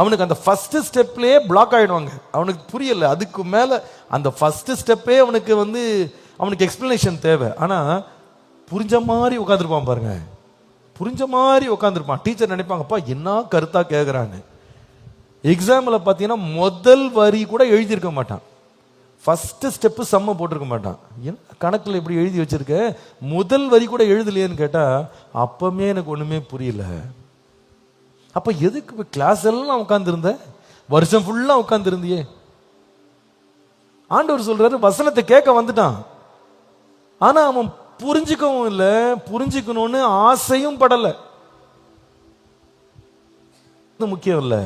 அவனுக்கு அந்த first ஸ்டெப்லேயே black ஆகிடுவாங்க அவனுக்கு புரியல. அதுக்கு மேலே அந்த ஃபர்ஸ்ட் ஸ்டெப்பே அவனுக்கு வந்து அவனுக்கு எக்ஸ்பிளனேஷன் தேவை. ஆனால் புரிஞ்ச மாதிரி உட்காந்துருப்பான் பாருங்க. புரிஞ்ச மாதிரி உட்காந்துருப்பான் டீச்சர் நினைப்பாங்கப்பா என்ன கருத்தா கேட்குறான்னு எக்ஸாமில் பார்த்தீங்கன்னா முதல் வரி கூட எழுதியிருக்க மாட்டான். ஃபஸ்ட்டு ஸ்டெப்பு செம்ம போட்டிருக்க மாட்டான். என்ன கணக்கில் இப்படி எழுதி வச்சிருக்க? முதல் வரி கூட எழுதலையேன்னு கேட்டால் அப்பவுமே எனக்கு ஒன்றுமே புரியல. அப்போ எதுக்கு கிளாஸ் எல்லாம் உட்காந்துருந்த வருஷம் ஃபுல்லாக உட்காந்துருந்தியே ஆண்டவர் சொல்றாரு வசனத்தை கேட்க வந்துட்டான். ஆனா அவன் புரிஞ்சுக்கவும் இல்லை புரிஞ்சுக்கணும்னு ஆசையும் படலை. முக்கியம் இல்லை.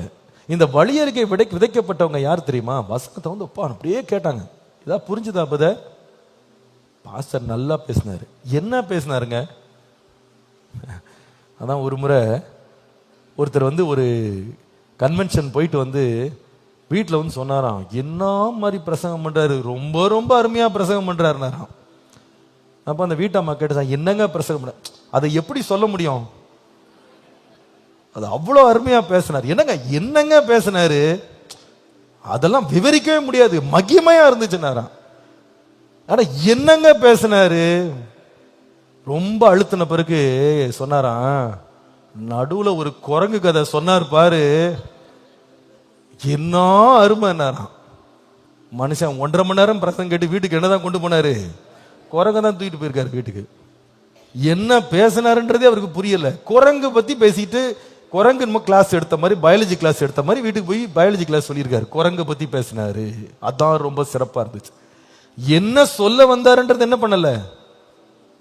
இந்த வழியறிக்கை விடை விதைக்கப்பட்டவங்க யார் தெரியுமா? வசனத்தை வந்து அப்பா அப்படியே கேட்டாங்க. இதா புரிஞ்சுதா பத பாஸ்டர் நல்லா பேசினாரு. என்ன பேசினாருங்க? அதான் ஒரு முறை ஒருத்தர் வந்து ஒரு கன்வென்ஷன் போயிட்டு வந்து வீட்டில் வந்து சொன்னாராம் என்ன மாதிரி பிரசங்கம் பண்ணுறாரு ரொம்ப ரொம்ப அருமையாக பிரசங்கம் பண்ணுறாருனாராம் அப்போ அந்த வீட்டம்மா கேட்டு என்னங்க பிரசங்கம் பண்ண அதை எப்படி சொல்ல முடியும்? அது அவ்வளோ அருமையாக பேசினார். என்னங்க என்னங்க பேசினாரு? அதெல்லாம் விவரிக்கவே முடியாது. மகிமையாக இருந்துச்சுன்னாராம். ஆனால் என்னங்க பேசினாரு? ரொம்ப அழுத்தின பிறகு சொன்னாராம் நடுவுல ஒரு குரங்கு கதை சொன்னார் பாரு. என்ன அருமைன்னாராம் மனுஷன் ஒன்றரை மணி நேரம் பிரசங்கம் கேட்டு வீட்டுக்கு என்னதான் கொண்டு போனாரு? குரங்க தான் தூக்கிட்டு போயிருக்காரு வீட்டுக்கு. என்ன பேசினாருன்றதே அவருக்கு புரியல. குரங்கு பத்தி பேசிட்டு குரங்கு நம்ம கிளாஸ் எடுத்த மாதிரி பயாலஜி கிளாஸ் எடுத்த மாதிரி வீட்டுக்கு போய் பயாலஜி கிளாஸ் சொல்லியிருக்காரு. குரங்கு பத்தி பேசினாரு. அதான் ரொம்ப சிறப்பா இருந்துச்சு. என்ன சொல்ல வந்தாருன்றது என்ன பண்ணல?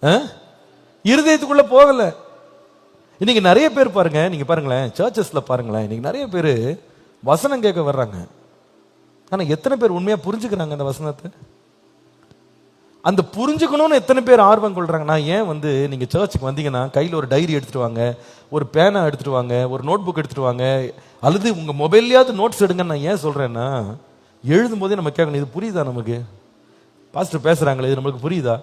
ஆ? இருதயத்துக்குள்ள போகல. இன்னைக்கு நிறைய பேர் பாருங்க நீங்க பாருங்களேன் சர்ச்சஸ்ல பாருங்களேன் இன்னைக்கு நிறைய பேர் வசனம் கேட்க வர்றாங்க. ஆனா எத்தனை பேர் உண்மையா புரிஞ்சுக்கிறாங்க அந்த வசனத்தை? அந்த புரிஞ்சுக்கணும்னு எத்தனை பேர் ஆர்வம் கொள்றாங்க நான் ஏன் வந்து நீங்க சர்ச்சுக்கு வந்தீங்கன்னா கையில் ஒரு டைரி எடுத்துட்டு வாங்க ஒரு பேனா எடுத்துட்டு வாங்க ஒரு நோட் புக் எடுத்துட்டு வாங்க அல்லது உங்க மொபைல்லையாவது நோட்ஸ் எடுங்க நான் ஏன் சொல்றேன்னா எழுதும் போதே நம்ம கேட்கணும் இது புரியுதா நமக்கு? பாஸ்டர் பேசுறாங்களே இது நம்மளுக்கு புரியுதா?